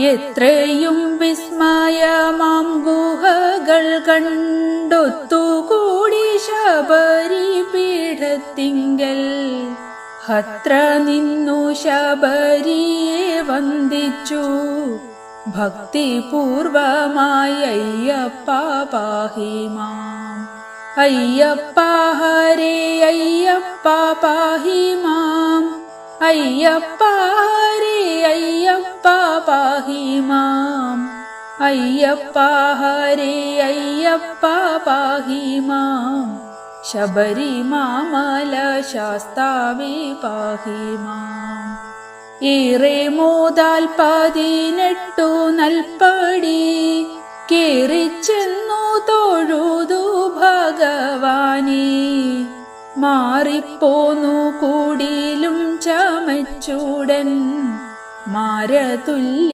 എത്രയും വിസ്മയമാം ഗുഹകൾ കണ്ടൊത്തുകൂടി ശബരി പീഠത്തിങ്കൽ ഹത്ര നിന്നു ശബരിയെ വന്ദിച്ചു. ഭക്തിപൂർവമായ അയ്യപ്പ പാഹി മാം. അയ്യപ്പ ഹരേ അയ്യപ്പ പാഹിമാം അയ്യപ്പ പാഹി മാം അയ്യപ്പ ഹരേ അയ്യപ്പ പാഹി മാം ശബരിമാമല ശാസ്താവി പാഹി മാം ഏറെ മോതാൽ പതിനെട്ടു നൽപ്പടി കേറിച്ചെന്നു തൊഴുതു ഭഗവാനെ. മാറിപ്പോന്നു കൂടിയിലും ചമച്ചൂടൻ മാരതുല്യ